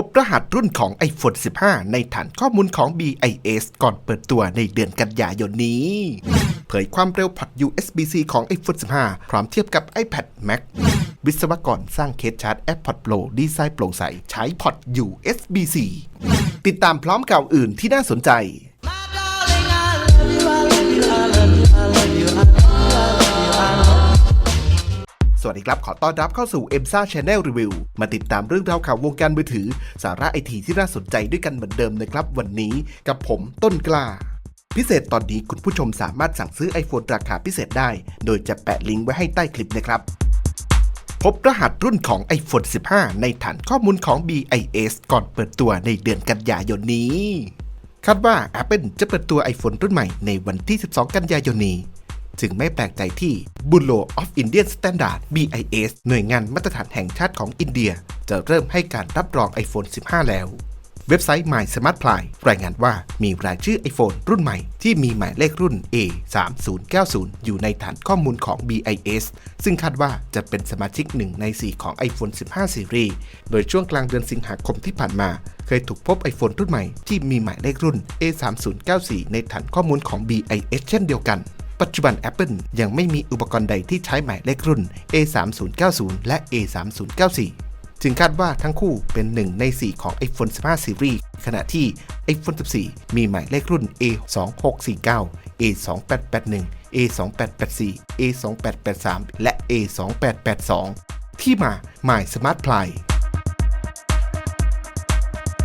พบรหัสรุ่นของ iPhone 15 ในฐานข้อมูลของ BIS ก่อนเปิดตัวในเดือนกันยายนนี้ เผยความเร็วพอร์ต USB-C ของ iPhone 15 พร้อมเทียบกับ iPad Mac วิศวกรสร้างเคสชาร์จ AirPods Pro ดีไซน์โปร่งใส ใช้พอร์ต USB-C ติดตามพร้อมข่าวอื่นที่น่าสนใจ วัสดีครับ ขอต้อนรับเข้าสู่ e m s a Channel Review มาติดตามเรื่องราวข่าววงการมือถือ สาระไอทีที่น่าสนใจด้วยกันเหมือนเดิมนะครับ วันนี้กับผมต้นกล้า พิเศษตอนนี้คุณผู้ชมสามารถสั่งซื้อ iPhone ราคาพิเศษได้ โดยจะแปะลิงก์ไว้ให้ใต้คลิปนะครับ พบรหัสรุ่นของ iPhone 15 ในฐานข้อมูลของ BIS ก่อนเปิดตัวในเดือนกันยายนนี้ คาดว่า Apple จะเปิดตัว iPhone รุ่นใหม่ในวันที่ 12 กันยายนนี้ จึงไม่แปลกใจที่ Bureau of Indian Standard BIS หน่วยงานมาตรฐานแห่งชาติของอินเดีย จะเริ่มให้การรับรอง iPhone 15 แล้ว เว็บไซต์ My Smart Ply รายงานว่ามีรายชื่อ iPhone รุ่นใหม่ที่มีหมายเลขรุ่น A 3 0 9 0อยู่ในฐานข้อมูลของ BIS ซึ่งคาดว่าจะเป็นสมาชิก1ใน 4 ของ iPhone 15ซีรีส์โดยช่วงกลางเดือนสิงหาคมที่ผ่านมาเคยถูกพบ iPhone รุ่นใหม่ที่มีหมายเลขรุ่น A 3 0 9 4 ในฐานข้อมูลของ BIS เช่นเดียวกัน ปัจจุบัน Apple ยังไม่มีอุปกรณ์ใดที่ใช้หมายเลขรุ่น A3090 และ A3094 จึงคาดว่าทั้งคู่เป็นหนึ่งใน 4 ของ iPhone 15 Series ขณะที่ iPhone 14 มีหมายเลขรุ่น A2649 A2881 A2884 A2883 และ A2882 ที่มา My Smart Ply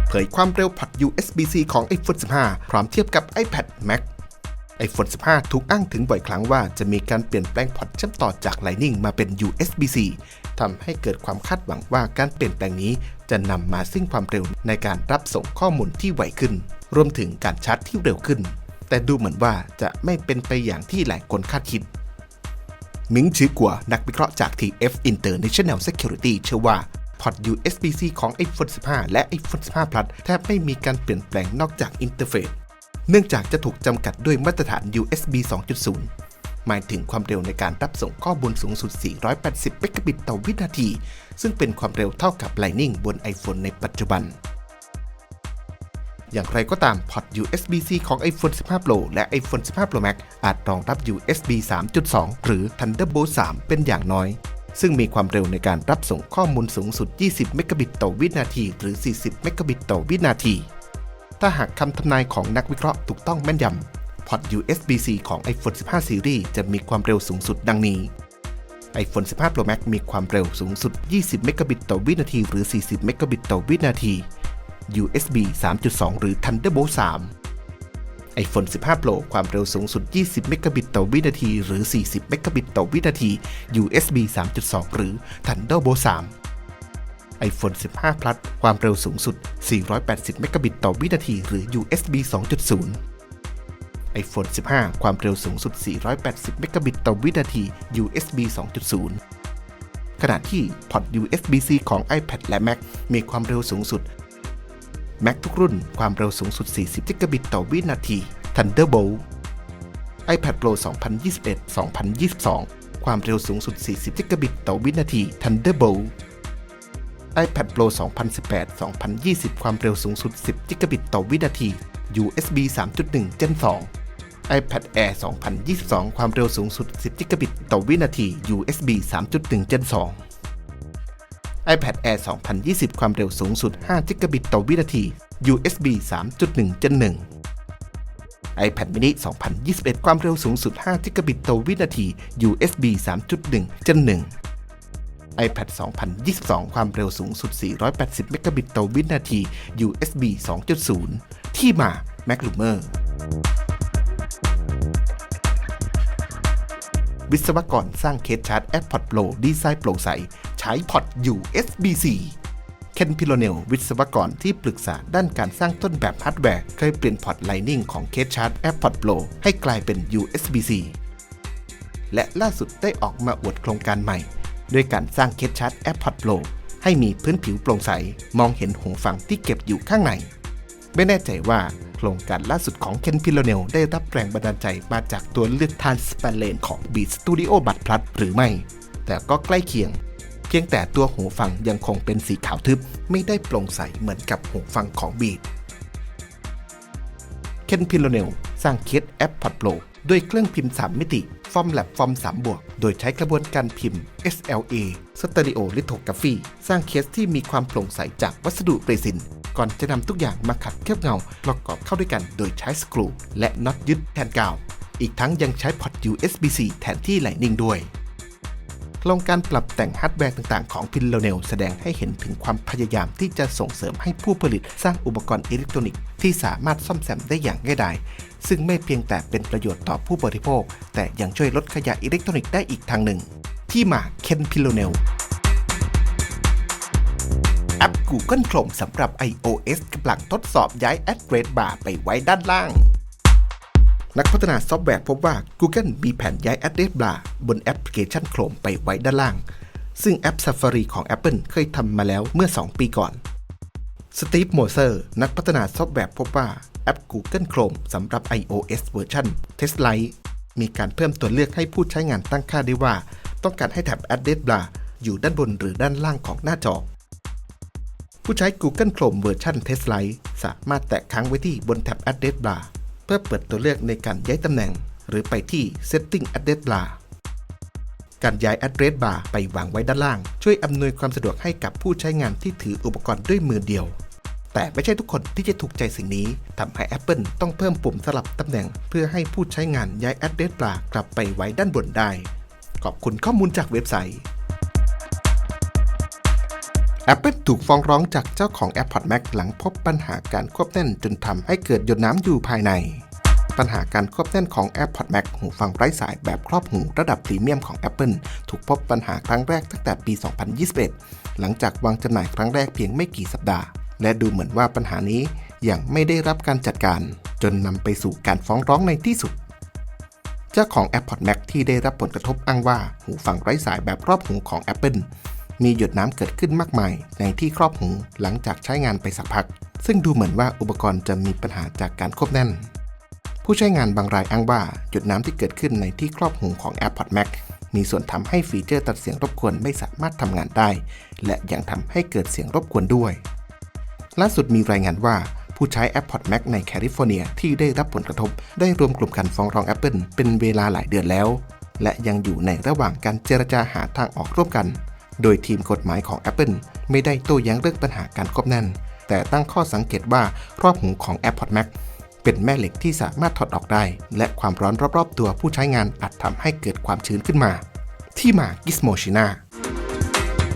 เผยความเร็วพอร์ต USB-C ของ iPhone 15 พร้อมเทียบกับ iPad Mac iPhone 15 ถูกอ้างถึงบ่อยครั้งว่าจะมีการเปลี่ยนแปลงพอร์ตเชื่อมต่อจาก Lightning มาเป็น USB-C ทำให้เกิดความคาดหวังว่าการเปลี่ยนแปลงนี้จะนำมาซึ่งความเร็วในการรับส่งข้อมูลที่ไวขึ้น รวมถึงการชาร์จที่เร็วขึ้น แต่ดูเหมือนว่าจะไม่เป็นไปอย่างที่หลายคนคาดคิด มิงชือกัวนักวิเคราะห์จาก TF International Security เชื่อว่าพอร์ต USB-C ของ iPhone 15 และ iPhone 15 Plus แทบไม่มีการเปลี่ยนแปลงนอกจากอินเทอร์เฟซ เนื่องจากจะถูกจำกัดด้วยมาตรฐาน USB 2.0 หมายถึงความเร็วในการรับส่งข้อมูลสูงสุด 480เมกะบิตต่อวินาที ซึ่งเป็นความเร็วเท่ากับ Lightning บน iPhone ในปัจจุบัน อย่างไรก็ตามพอร์ต USB-C ของ iPhone 15 Pro และ iPhone 15 Pro Max อาจรองรับ USB 3.2 หรือ Thunderbolt 3 เป็นอย่างน้อยซึ่งมีความเร็วในการรับส่งข้อมูลสูงสุด 20 เมกะบิตต่อวินาที หรือ 40 เมกะบิตต่อวินาที ถ้าหากคำทำนายของนักวิเคราะห์ถูกต้องแม่นยำพอร์ต USB-C ของ iPhone 15 Series จะมีความเร็วสูงสุดดังนี้ iPhone 15 Pro Max มีความเร็วสูงสุด 20 เมกะบิตต่อวินาที หรือ 40 เมกะบิตต่อวินาที USB 3.2 หรือ Thunderbolt 3 iPhone 15 Pro ความเร็วสูงสุด 20 เมกะบิตต่อวินาที หรือ 40 เมกะบิตต่อวินาที USB 3.2 หรือ Thunderbolt 3 iPhone 15 Plus ความเร็วสูงสุด 480 เมกะบิตต่อวินาที หรือ USB 2.0 iPhone 15 ความเร็วสูงสุด 480 เมกะบิตต่อวินาที USB 2.0 ขณะที่พอร์ต USB-C ของ iPad และ Mac มีความเร็วสูงสุด Mac ทุกรุ่น ความเร็วสูงสุด 40 กิกะบิตต่อวินาที Thunderbolt iPad Pro 2021-2022 ความเร็วสูงสุด 40 กิกะบิตต่อวินาที Thunderbolt iPad Pro 2018-2020 ความเร็วสูงสุด 10 กิกะบิตต่อวินาที USB 3.1 Gen 2 iPad Air 2022 ความเร็วสูงสุด 10 กิกะบิตต่อวินาที USB 3.1 Gen 2 iPad Air 2020 ความเร็วสูงสุด 5 กิกะบิตต่อวินาที USB 3.1 Gen 1 iPad mini 2021 ความเร็วสูงสุด 5 กิกะบิตต่อวินาที USB 3.1 Gen 1 iPad 2022 ความเร็วสูงสุด 480 เมกะบิตต่อวินาที USB 2.0 ที่มา MacLumer วิศวกรสร้างเคสชาร์จ AirPods Pro ดีไซน์โปร่งใส ใช้พอร์ต USB-C เคนพิโลเนล วิศวกรที่ปรึกษาด้านการสร้างต้นแบบฮาร์ดแวร์ เคยเปลี่ยนพอร์ต Lightning ของเคสชาร์จ AirPods Pro ให้กลายเป็น USB-C และล่าสุดได้ออกมาอวดโครงการใหม่ ด้วยการสร้างเคสชาร์จ AirPods Pro ให้มีพื้นผิวโปร่งใส มองเห็นหูฟังที่เก็บอยู่ข้างใน ไม่แน่ใจว่าโครงการล่าสุดของเคนพิโลเนลได้รับแรงบันดาลใจมาจากตัวเลือกทานสเปเลนของ Beat Studio บัต Plus หรือไม่ แต่ก็ใกล้เคียง เพียงแต่ตัวหูฟังยังคงเป็นสีขาวทึบ ไม่ได้โปร่งใสเหมือนกับหูฟังของบีดเคนพิโลเนลสร้างเคสแอปพอดโปรด้วยเครื่องพิมพ์ 3 มิติ ฟอร์มแลบฟอร์ม3บวก โดยใช้กระบวนการพิมพ์ SLA Stereo Lithography สร้างเคสที่มีความโปร่งใสจากวัสดุเรซิน ก่อนจะนำทุกอย่างมาขัดเคลือบเงา ประกอบเข้าด้วยกันโดยใช้สกรูและน็อตยึดแทนกาว อีกทั้งยังใช้พอร์ต USB-C แทนที่ไลนิ่งด้วยลองการปรับแต่งฮาร์ดแวร์ต่างๆ ของพินโลเนลแสดงให้เห็นถึงความพยายามที่จะส่งเสริมให้ผู้ผลิตสร้างอุปกรณ์อิเล็กทรอนิกส์ที่สามารถซ่อมแซมได้อย่างง่ายดาย ซึ่งไม่เพียงแต่เป็นประโยชน์ต่อผู้บริโภค แต่ยังช่วยลดขยะอิเล็กทรอนิกส์ได้อีกทางหนึ่ง ที่มาเคนพิโลเนลแอป Google Chrome สำหรับ iOS กำลังทดสอบย้าย Address Bar ไปไว้ด้านล่าง นักพัฒนาซอฟต์แวร์พบว่า Google มีแผนย้าย Address Bar บนแอปพลิเคชัน Chrome ไปไว้ด้านล่าง ซึ่งแอป Safari ของ Apple เคยทำมาแล้วเมื่อ 2 ปีก่อน สตีฟ โมเซอร์ นักพัฒนาซอฟต์แวร์พบว่า แอป Google Chrome สำหรับ iOS เวอร์ชัน Test Lite มีการเพิ่มตัวเลือกให้ผู้ใช้งานตั้งค่าได้ว่า ต้องการให้แท็บ Address Bar อยู่ด้านบนหรือด้านล่างของหน้าจอ ผู้ใช้ Google Chrome เวอร์ชัน Test Lite สามารถแตะค้างไว้ที่บนแท็บ Address Bar เพื่อเปิดตัวเลือกในการย้ายตำแหน่ง หรือไปที่ Setting Address Bar การย้าย Address Bar ไปวางไว้ด้านล่าง ช่วยอำนวยความสะดวกให้กับผู้ใช้งานที่ถืออุปกรณ์ด้วยมือเดียว แต่ไม่ใช่ทุกคนที่จะถูกใจสิ่งนี้ทำให้ Apple ต้องเพิ่มปุ่มสลับตำแหน่ง เพื่อให้ผู้ใช้งานย้าย Address Bar กลับไปไว้ด้านบนได้ ขอบคุณข้อมูลจากเว็บไซต์ Apple ถูกฟ้องร้องจากเจ้าของ AirPods Max หลังพบปัญหาการควบแน่นจนทำให้เกิดหยดน้ำอยู่ภายใน ปัญหาการควบแน่นของ AirPods Max หูฟังไร้สายแบบครอบหูระดับพรีเมียมของ Apple ถูกพบปัญหาครั้งแรกตั้งแต่ปี 2021 หลังจากวางจำหน่ายครั้งแรกเพียงไม่กี่สัปดาห์ และดูเหมือนว่าปัญหานี้ยังไม่ได้รับการจัดการ จนนำไปสู่การฟ้องร้องในที่สุด เจ้าของ AirPods Max ที่ได้รับผลกระทบอ้างว่า หูฟังไร้สายแบบครอบหูของ Apple มีหยดน้ำเกิดขึ้นมากมายในที่ครอบหูหลังจากใช้งานไปสักพัก ซึ่งดูเหมือนว่าอุปกรณ์จะมีปัญหาจากการควบแน่น ผู้ใช้งานบางรายอ้างว่าหยดน้ำที่เกิดขึ้นในที่ครอบหูของ AirPods Max มีส่วนทำให้ฟีเจอร์ตัดเสียงรบกวนไม่สามารถทำงานได้ และยังทำให้เกิดเสียงรบกวนด้วย ล่าสุดมีรายงานว่าผู้ใช้ AirPods Max ในแคลิฟอร์เนียที่ได้รับผลกระทบ ได้รวมกลุ่มกันฟ้องร้อง Apple เป็นเวลาหลายเดือนแล้ว และยังอยู่ในระหว่างการเจรจาหาทางออกร่วมกัน โดยทีมกฎหมายของ Apple ไม่ได้โต้แย้งเรื่องปัญหาการควบแน่น แต่ตั้งข้อสังเกตว่ารอบหูของ AirPods Max เป็นแม่เหล็กที่สามารถถอดออกได้ และความร้อนรอบๆ ตัวผู้ใช้งานอาจทำให้เกิดความชื้นขึ้นมา ที่มา Gizmo China